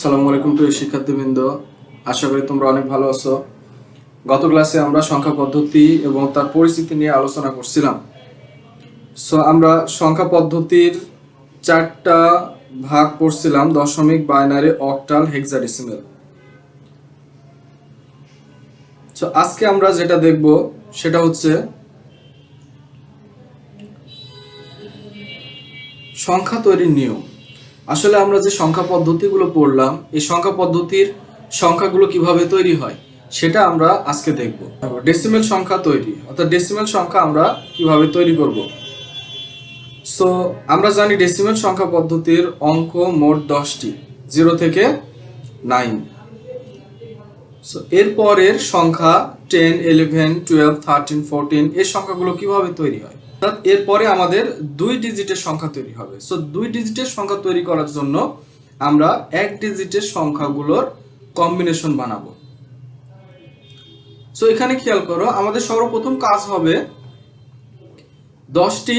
সালামু আলাইকুম প্রিয় শিক্ষার্থীবৃন্দ। আশা করি তোমরা অনেক ভালো আছো। গত ক্লাসে আমরা সংখ্যা পদ্ধতি এবং তার পরিস্থিতি নিয়ে আলোচনা করছিলাম। সো আমরা সংখ্যা পদ্ধতির চারটা ভাগ পড়ছিলাম, দশমিক, বাইনারি, অক্টাল, হেক্সাডেসিমেল। সো আজকে আমরা যেটা দেখব, সেটা হচ্ছে সংখ্যা তৈরির নিয়ম। আসলে আমরা যে সংখ্যা পদ্ধতিগুলো পড়লাম, এই সংখ্যা পদ্ধতির সংখ্যাগুলো কীভাবে তৈরি হয়, সেটা আমরা আজকে দেখব। ডেসিমেল সংখ্যা তৈরি, অর্থাৎ ডেসিমেল সংখ্যা আমরা কীভাবে তৈরি করব? সো আমরা জানি ডেসিমেল সংখ্যা পদ্ধতির অঙ্ক মোট দশটি জিরো থেকে নাইন সো এরপরের সংখ্যা ten eleven twelve thirteen fourteen এই সংখ্যাগুলো কীভাবে তৈরি হয়? এরপরে আমাদের দুই ডিজিটের সংখ্যা তৈরি হবে। সো দুই ডিজিটের সংখ্যা তৈরি করার জন্য আমরা এক ডিজিটের সংখ্যাগুলোর কম্বিনেশন বানাবো। সো এখানে খেয়াল করো, আমাদের সর্বপ্রথম কাজ হবে দশটি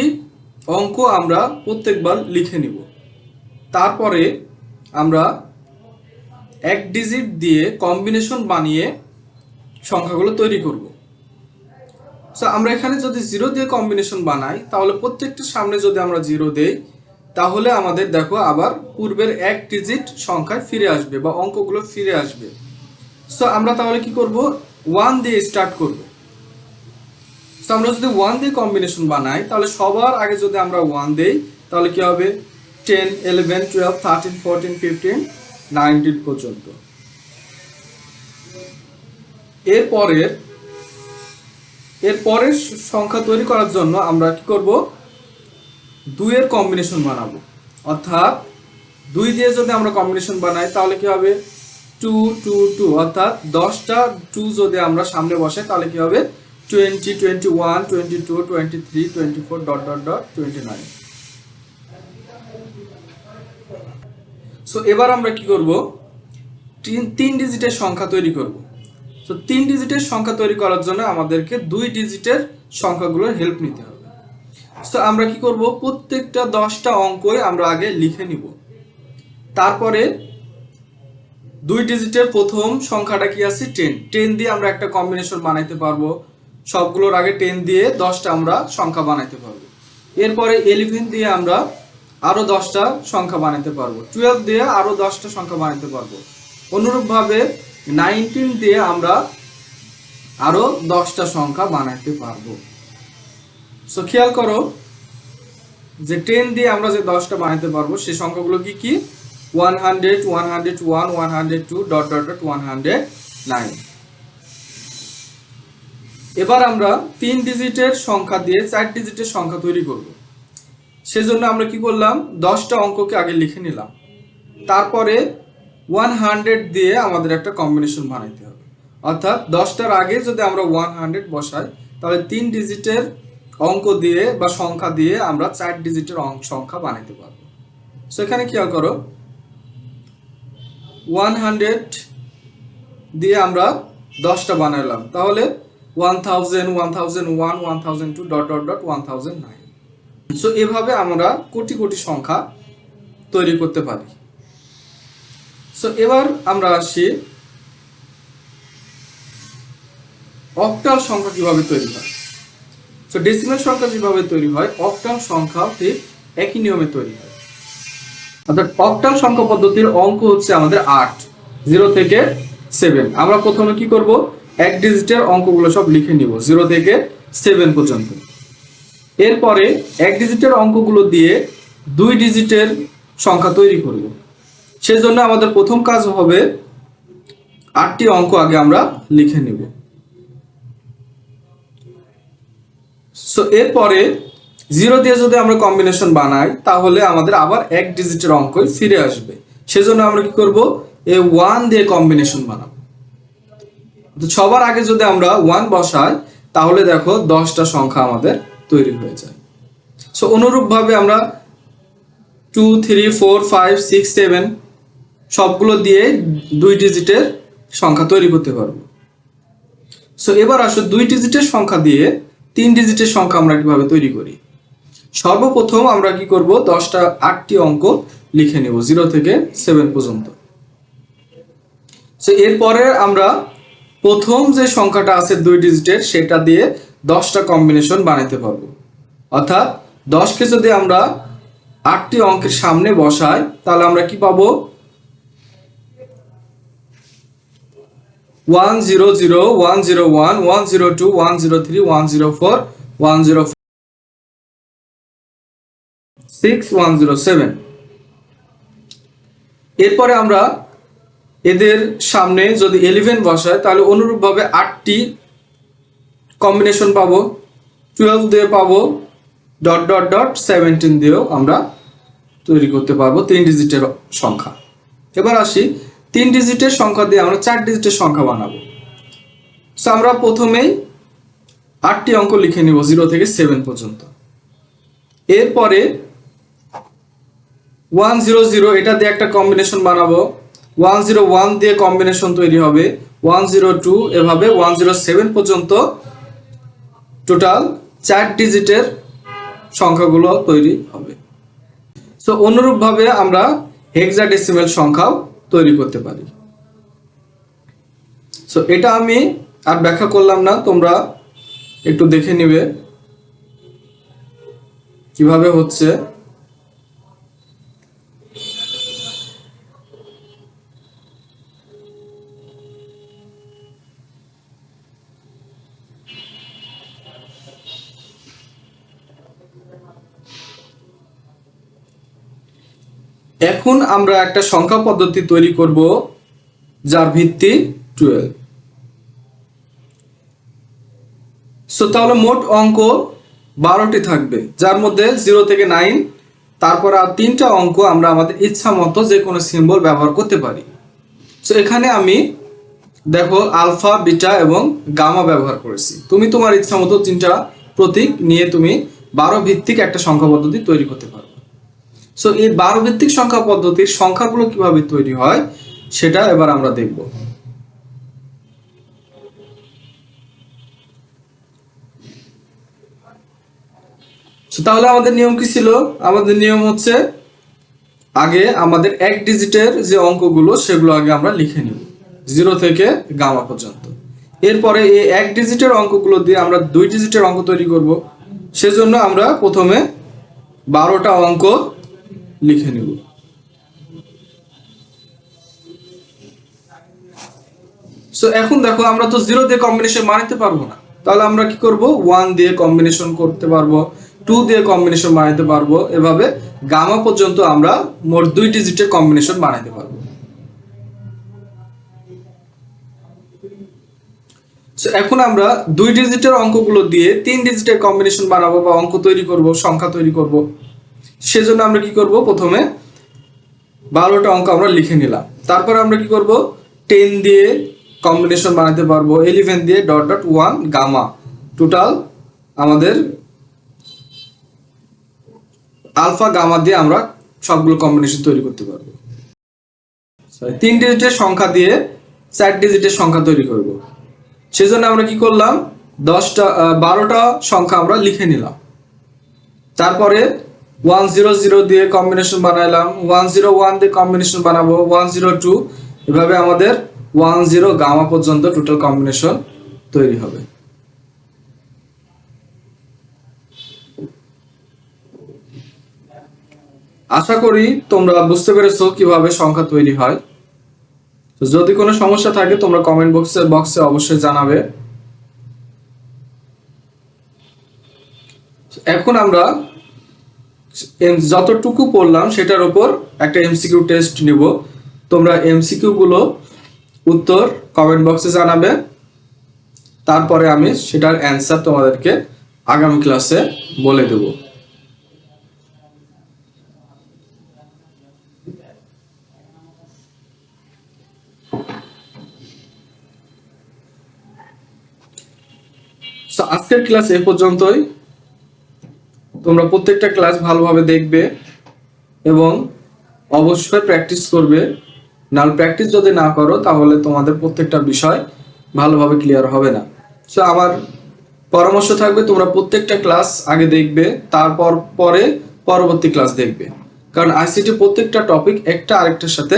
অঙ্ক আমরা প্রত্যেকবার লিখে নিব। তারপরে আমরা এক ডিজিট দিয়ে কম্বিনেশন বানিয়ে সংখ্যাগুলো তৈরি করব। সো আমরা এখানে যদি জিরো দিয়ে কম্বিনেশন বানাই, তাহলে প্রত্যেকটার সামনে যদি আমরা জিরো দেই, তাহলে আমাদের দেখো আবার পূর্বের এক ডিজিট সংখ্যায় ফিরে আসবে বা অঙ্কগুলো ফিরে আসবে। সো আমরা তাহলে কি করব? ওয়ান দিয়ে স্টার্ট করব। সো আমরা যদি ওয়ান দিয়ে কম্বিনেশন বানাই, তাহলে সবার আগে যদি আমরা ওয়ান দেই, তাহলে কি হবে? Ten eleven twelve thirteen fourteen fifteen nineteen পর্যন্ত। এরপরের এর পরের সংখ্যা তৈরি করার জন্য আমরা কি করব? দুইয়ের কম্বিনেশন বানাবো। অর্থাৎ দুই দিয়ে যদি আমরা কম্বিনেশন বানাই, তাহলে কি হবে? টু টু টু অর্থাৎ দশটা টু যদি আমরা সামনে বসে তাহলে কি হবে? Twenty twenty one twenty two twenty three twenty four dot dot dot twenty nine so এবার আমরা কি করব? তিন ডিজিটের সংখ্যা তৈরি করব। তো তিন ডিজিটের সংখ্যা তৈরি করার জন্য আমাদেরকে দুই ডিজিটের সংখ্যাগুলোর হেল্প নিতে হবে। তো আমরা কি করব? প্রত্যেকটা দশটা অঙ্কই আমরা আগে লিখে নিব। তারপরে দুই ডিজিটের প্রথম সংখ্যাটা কি আছে? টেন টেন দিয়ে আমরা একটা কম্বিনেশন বানাইতে পারব। সবগুলোর আগে টেন দিয়ে দশটা আমরা সংখ্যা বানাইতে পারব। এরপরে ইলেভেন দিয়ে আমরা আরও দশটা সংখ্যা বানাইতে পারব। টুয়েলভ দিয়ে আরও দশটা সংখ্যা বানাইতে পারব। অনুরূপভাবে নাইনটিন দিয়ে আমরা আরও দশটা সংখ্যা বানাইতে পারব। সো খেয়াল করো যে টেন দিয়ে আমরা যে দশটা বানাইতে পারব, সেই সংখ্যাগুলো কি কি? One hundred one hundred one one hundred two dot dot dot one hundred nine এবার আমরা তিন ডিজিটের সংখ্যা দিয়ে চার ডিজিটের সংখ্যা তৈরি করব। সেজন্য আমরা কি করলাম? দশটা অঙ্ককে আগে লিখে নিলাম। তারপরে ওয়ান হান্ড্রেড দিয়ে আমাদের একটা কম্বিনেশন বানাইতে হবে। অর্থাৎ দশটার আগে যদি আমরা ওয়ান হান্ড্রেড বসাই, তাহলে তিন ডিজিটের অঙ্ক দিয়ে বা সংখ্যা দিয়ে আমরা চার ডিজিটের সংখ্যা বানাইতে পারব। সেখানে খেয়াল করো? ওয়ান হান্ড্রেড দিয়ে আমরা দশটা বানাইলাম। তাহলে one thousand one thousand one one thousand two dot dot dot one thousand nine so এভাবে আমরা কোটি কোটি সংখ্যা তৈরি করতে পারি। সো এবার আমরা আসি অক্টাল সংখ্যা কীভাবে তৈরি হয়? সো ডেসিমাল সংখ্যা যেভাবে তৈরি হয়? অক্টাল সংখ্যা ঠিক একই নিয়মে তৈরি হয়। অর্থাৎ অক্টাল সংখ্যা পদ্ধতির অঙ্ক হচ্ছে আমাদের আট জিরো থেকে সেভেন আমরা প্রথমে কি করব? এক ডিজিটের অঙ্কগুলো সব লিখে নিব জিরো থেকে সেভেন পর্যন্ত। এরপরে এক ডিজিটের অঙ্কগুলো দিয়ে দুই ডিজিটের সংখ্যা তৈরি করব। সেজন্য আমাদের প্রথম কাজ হবে আটটি অঙ্ক আগে আমরা লিখে নিব। সো এরপরে জিরো দিয়ে যদি আমরা কম্বিনেশন বানাই, তাহলে আমাদের আবার এক ডিজিটের অঙ্কই ফিরে আসবে। সেজন্য আমরা কি করব? এ ওয়ান দিয়ে কম্বিনেশন বানাবো। তো সবার আগে যদি আমরা ওয়ান বসাই, তাহলে দেখো দশটা সংখ্যা আমাদের তৈরি হয়ে যায়। সো অনুরূপভাবে আমরা two three four five six seven সবগুলো দিয়ে দুই ডিজিটের সংখ্যা তৈরি করতে পারব। সো এবার আসো দুই ডিজিটের সংখ্যা দিয়ে তিন ডিজিটের সংখ্যা আমরা কীভাবে তৈরি করি? সর্বপ্রথম আমরা কি করব? দশটা আটটি অঙ্ক লিখে নেব, জিরো থেকে সেভেন পর্যন্ত। সো এরপরে আমরা প্রথম যে সংখ্যাটা আছে দুই ডিজিটের, সেটা দিয়ে দশটা কম্বিনেশন বানাতে পারব। অর্থাৎ দশকে যদি আমরা আটটি অঙ্কের সামনে বসাই, তাহলে আমরা কি পাবো? One zero zero one zero one one zero two one zero three one zero four one zero six one zero seven এরপরে আমরা এদের সামনে যদি এলিভেন বসায়, তাহলে অনুরূপভাবে আটটি কম্বিনেশন পাবো। টুয়েলভ দিয়ে পাবো ডট ডট ডট সেভেন্টিন দিয়েও আমরা তৈরি করতে পারব তিন ডিজিটের সংখ্যা। এবার আসি তিন ডিজিটের সংখ্যা দিয়ে আমরা চার ডিজিটের সংখ্যা বানাবো। সো আমরা প্রথমেই আটটি অঙ্ক লিখে নিব জিরো থেকে সেভেন পর্যন্ত। এরপরে ওয়ান জিরো জিরো এটা দিয়ে একটা কম্বিনেশন বানাবো। ওয়ান জিরো ওয়ান দিয়ে কম্বিনেশন তৈরি হবে। ওয়ান জিরো টু এভাবে ওয়ান জিরো সেভেন পর্যন্ত টোটাল চার ডিজিটের সংখ্যাগুলো তৈরি হবে। সো অনুরূপভাবে আমরা হেক্সাডেসিমেল সংখ্যাও তৈরি করতে পারি। সো এটা আমি আর ব্যাখ্যা করলাম না, তোমরা একটু দেখে নিবে। কীভাবে হচ্ছে? এখন আমরা একটা সংখ্যা পদ্ধতি তৈরি করব, যার ভিত্তি টুয়েলভ। সো তাহলে মোট অঙ্ক বারোটি থাকবে, যার মধ্যে জিরো থেকে নাইন তারপর আর তিনটা অঙ্ক আমরা আমাদের ইচ্ছা মতো যে কোনো সিম্বল ব্যবহার করতে পারি। সো এখানে আমি দেখো আলফা বিটা এবং গামা ব্যবহার করেছি। তুমি তোমার ইচ্ছা মতো তিনটা প্রতীক নিয়ে তুমি বারো ভিত্তিক একটা সংখ্যা পদ্ধতি তৈরি করতে পারবে সো এই বারো ভিত্তিক সংখ্যা পদ্ধতির সংখ্যাগুলো কীভাবে তৈরি হয়, সেটা এবার আমরা দেখব। তাহলে আমাদের নিয়ম কি ছিল? আমাদের নিয়ম হচ্ছে আগে আমাদের এক ডিজিটের যে অঙ্কগুলো, সেগুলো আগে আমরা লিখে নিব, জিরো থেকে গামা পর্যন্ত। এরপরে এই এক ডিজিটের অঙ্কগুলো দিয়ে আমরা দুই ডিজিটের অঙ্ক তৈরি করব। সেজন্য আমরা প্রথমে বারোটা অঙ্ক লিখে নিব। সো এখন দেখো, আমরা তো জিরো দিয়ে কম্বিনেশন বানাতে পারব না। তাহলে আমরা কি করব? ওয়ান দিয়ে কম্বিনেশন করতে পারব টু দিয়ে কম্বিনেশন বানাতে পারব। এভাবে গামা পর্যন্ত আমরা মোট দুই ডিজিটের কম্বিনেশন বানাতে পারব। এখন আমরা দুই ডিজিটের অঙ্কগুলো দিয়ে তিন ডিজিটের কম্বিনেশন বানাবো বা অঙ্ক তৈরি করব, সংখ্যা তৈরি করব। সেজন্য আমরা কি করব? প্রথমে বারোটা অঙ্ক আমরা লিখে নিলাম। তারপর আমরা কি করব? টেন দিয়ে কম্বিনেশন বানাতে পারব। ইলেভেন দিয়ে dot dot one gamma total আমাদের আলফা গামা দিয়ে আমরা সবগুলো কম্বিনেশন তৈরি করতে পারব। তিন ডিজিটের সংখ্যা দিয়ে চার ডিজিটের সংখ্যা তৈরি করব। সেজন্য আমরা কি করলাম? দশটা বারোটা সংখ্যা আমরা লিখে নিলাম। তারপরে ওয়ান জিরো জিরো দিয়ে কম্বিনেশন বানাইলাম ওয়ান জিরো ওয়ান দিয়ে কম্বিনেশন বানাবো ওয়ান জিরো টু এভাবে আমাদের ওয়ান জিরো গামা পর্যন্ত টোটাল কম্বিনেশন তৈরি হবে। আশা করি তোমরা বুঝতে পেরেছ কীভাবে সংখ্যা তৈরি হয়। যদি কোনো সমস্যা থাকে, তোমরা কমেন্ট বক্সে বক্সে অবশ্যই জানাবে। এখন আমরা যতটুকু পড়লাম, সেটার উপর একটা এমসিকিউ টেস্ট নিব। তোমরা এমসিকিউ গুলো উত্তর কমেন্ট বক্সে জানাবে। তারপরে আমি সেটার অ্যান্সার তোমাদেরকে আগামী ক্লাসে বলে দেব। আজকের ক্লাস এ পর্যন্তই। তোমরা প্রত্যেকটা ক্লাস ভালোভাবে দেখবে এবং অবশ্যই প্র্যাকটিস করবে। নাহলে প্র্যাকটিস যদি না করো, তাহলে তোমাদের প্রত্যেকটা বিষয় ভালোভাবে ক্লিয়ার হবে না। সো আমার পরামর্শ থাকবে, তোমরা প্রত্যেকটা ক্লাস আগে দেখবে, তারপর পরে পরবর্তী ক্লাস দেখবে। কারণ আইসিটি প্রত্যেকটা টপিক একটা আরেকটার সাথে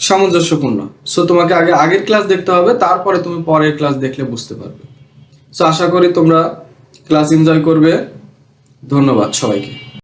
সামঞ্জস্যপূর্ণ। সো তোমাকে আগে আগের ক্লাস দেখতে হবে, তারপরে তুমি পরের ক্লাস দেখলে বুঝতে পারবে। সো আশা করি তোমরা ক্লাস এনজয় করবে। ধন্যবাদ সবাইকে।